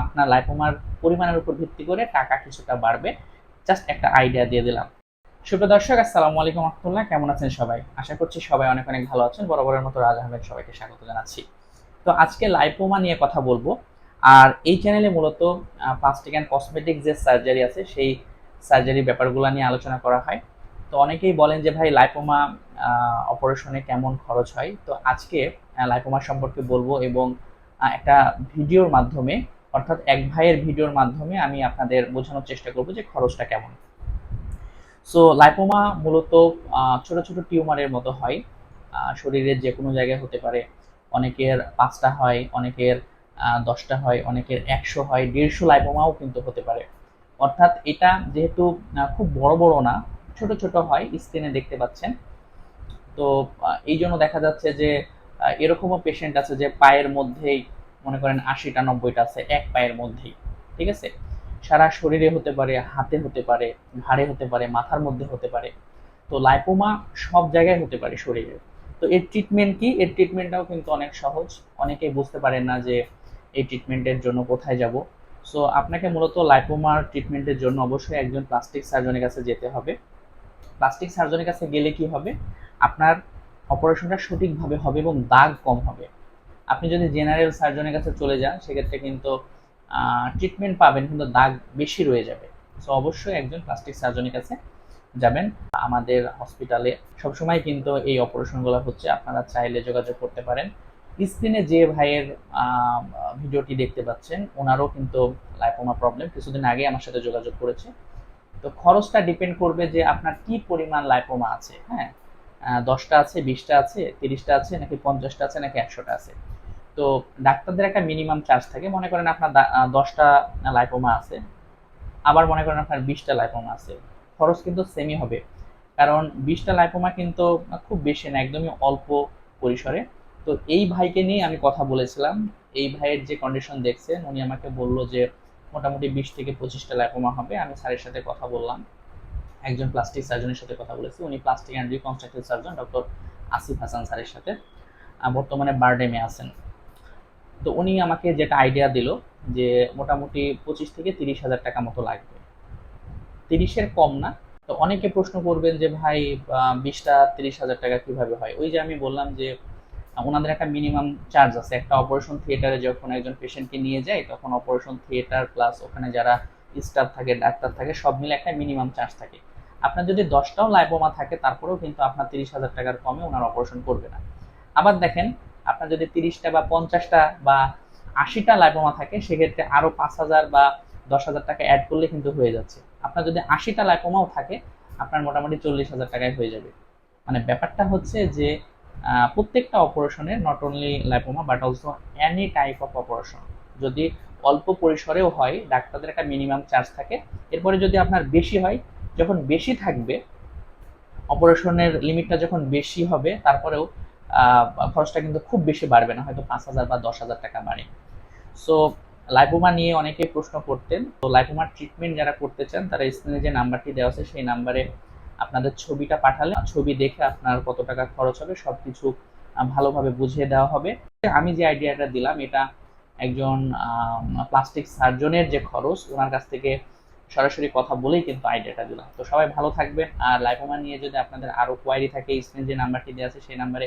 আপনার লাইপোমার পরিমাণের উপর ভিত্তি করে টাকা কিছুটা বাড়বে। জাস্ট একটা আইডিয়া দিয়ে দিলাম। সুপ্রিয় দর্শক, আসসালামু আলাইকুম রহমতুল্লাহ। কেমন আছেন সবাই? আশা করছি সবাই অনেক অনেক ভালো আছেন। বরাবরের মতো রাজ আহমেদ সবাইকে স্বাগত জানাচ্ছি। তো আজকে লাইপোমা নিয়ে কথা বলব। আর এই চ্যানেলে মূলত প্লাস্টিক অ্যান্ড কসমেটিক যে সার্জারি আছে, সেই সার্জারি ব্যাপারগুলো নিয়ে আলোচনা করা হয়। তো অনেকেই বলেন যে, ভাই লাইপোমা অপারেশনে কেমন খরচ হয়? তো আজকে লাইপোমা সম্পর্কে বলব এবং একটা ভিডিওর মাধ্যমে অর্থাৎ এক ভাইয়ের ভিডিওর মাধ্যমে আমি আপনাদের বোঝানোর চেষ্টা করব যে খরচটা কেমন। সো লাইপোমা মূলত ছোট ছোট টিউমারের মতো হয়। শরীরের যে কোনো জায়গায় হতে পারে। অনেকের পাঁচটা হয়, অনেকের দশটা হয়, অনেকের একশো হয়, দেড়শো লাইপোমাও কিন্তু হতে পারে। অর্থাৎ এটা যেহেতু খুব বড় বড় না, ছোট ছোট হয় স্ক্রিনে দেখতে পাচ্ছেন। তো এই জন্য দেখা যাচ্ছে যে এরকমও পেশেন্ট আছে যে পায়ের মধ্যেই মনে করেন আশিটা, নব্বইটা আছে এক পায়ের মধ্যেই, ঠিক আছে? সারা শরীরে হতে পারে, হাতে হতে পারে, ঘাড়ে হতে পারে, মাথার মধ্যে হতে পারে, তো লাইপোমা সব জায়গায় হতে পারে শরীরে। তো এর ট্রিটমেন্ট কি? এর ট্রিটমেন্টটাও কিন্তু অনেক সহজ। অনেকেই বুঝতে পারেন না যে এই ট্রিটমেন্টের জন্য কোথায় যাব। সো আপনাকে মূলত লাইপোমার ট্রিটমেন্টের জন্য অবশ্যই একজন প্লাস্টিক সার্জনের কাছে যেতে হবে। প্লাস্টিক সার্জনের কাছে গেলে কি হবে? আপনার অপারেশনটা সঠিকভাবে হবে এবং দাগ কম হবে। আপনি যদি জেনারেল সার্জনের কাছে চলে যান, সেক্ষেত্রে কিন্তু ট্রিটমেন্ট পাবেন, কিন্তু দাগ বেশি রয়ে যাবে। সো অবশ্যই একজন প্লাস্টিক সার্জনের কাছে যাবেন। আমাদের হসপিটালে সবসময় কিন্তু এই অপারেশনগুলো হচ্ছে। আপনারা চাইলে যোগাযোগ করতে পারেন। স্ক্রিনে যে ভাইয়ের ভিডিওটি দেখতে পাচ্ছেন, ওনারও কিন্তু লাইপোমা প্রবলেম কিছুদিন আগে আমার সাথে যোগাযোগ করেছে। তো খরচটা ডিপেন্ড করবে যে আপনার কি পরিমাণ লাইপোমা আছে হ্যাঁ? দশটা আছে, বিশটা আছে, তিরিশটা আছে, নাকি পঞ্চাশটা আছে, নাকি একশোটা আছে। তো ডাক্তারদের একটা মিনিমাম চার্জ থাকে। মনে করেন আপনার দশটা লাইপোমা আছে, আবার মনে করেন আপনার বিশটা লাইপোমা আছে। খরচ কিন্তু সেমই হবে। কারণ বিশটা লাইপোমা কিন্তু খুব বেশি না, একদমই অল্প পরিসরে। তো এই ভাইকে নিয়ে আমি কথা বলেছিলাম। এই ভাইয়ের যে কন্ডিশন দেখছেন, উনি আমাকে বলল যে মোটামুটি বিশ থেকে পঁচিশটা লাইপোমা হবে। আমি স্যারের সাথে কথা বললাম। একজন প্লাস্টিক সার্জনের সাথে কথা বলেছি। উনি plastic and reconstructive surgeon doctor Asif Hasan স্যারের সাথে। বর্তমানে বারডেমে আছেন। তো উনি আমাকে যেটা আইডিয়া দিল যে মোটামুটি পঁচিশ থেকে তিরিশ হাজার টাকা মতো লাগবে। তিরিশের কম না। তো অনেকে প্রশ্ন করবেন যে, ভাই বিশটা, তিরিশ হাজার টাকা কীভাবে হয়? ওই যে আমি বললাম যে, ওনাদের একটা মিনিমাম চার্জ আছে। একটা অপারেশন থিয়েটারে যখন একজন পেশেন্টকে নিয়ে যায়, তখন অপারেশন থিয়েটার প্লাস ওখানে যারা স্টাফ থাকে, ডাক্তার থাকে, সব মিলে একটা মিনিমাম চার্জ থাকে। আপনার যদি দশটাও লাইপোমা থাকে, তারপরেও কিন্তু আপনার তিরিশ হাজার টাকার কমে ওনার অপারেশন করবে না। আবার দেখেন আপনার যদি তিরিশটা বা পঞ্চাশটা বা আশিটা লাইপোমা থাকে, সেক্ষেত্রে আরও পাঁচ হাজার বা দশ হাজার টাকা অ্যাড করলে কিন্তু হয়ে যাচ্ছে। আপনার যদি আশিটা লাইপোমাও থাকে, আপনার মোটামুটি চল্লিশ হাজার টাকায় হয়ে যাবে। মানে ব্যাপারটা হচ্ছে যে প্রত্যেকটা অপারেশনের not only lipoma but also any type of operation যদি অল্প পরিসরেও হয়, ডাক্তারদের একটা মিনিমাম চার্জ থাকে। এরপরে যদি আপনার বেশি হয়, যখন বেশি থাকবে অপারেশনের লিমিটটা যখন বেশি হবে, তারপরেও খরচটা কিন্তু খুব বেশি বাড়বে না, হয়তো পাঁচ হাজার বা দশ হাজার টাকা বাড়ে। সো লাইপোমা নিয়ে অনেকেই প্রশ্ন করতেন, তো লাইপোমার ট্রিটমেন্ট যারা করতে চান, তারা স্ক্রিনে যে নাম্বারটি দেওয়া আছে, সেই নাম্বারে আপনাদের ছবিটা পাঠালে, ছবি দেখে আপনার কত টাকা খরচ হবে সব কিছু ভালোভাবে বুঝিয়ে দেওয়া হবে। আমি যে আইডিয়াটা দিলাম, এটা একজন প্লাস্টিক সার্জনের যে খরচ, ওনার কাছ থেকে সরাসরি কথা বলেই কিন্তু আইডিয়াটা দিলাম। তো সবাই ভালো থাকবেন আর লাইপোমা নিয়ে যদি আপনাদের আরও কোয়ারি থাকে স্ক্রিনে যে নাম্বারটি দেওয়া আছে, সেই নাম্বারে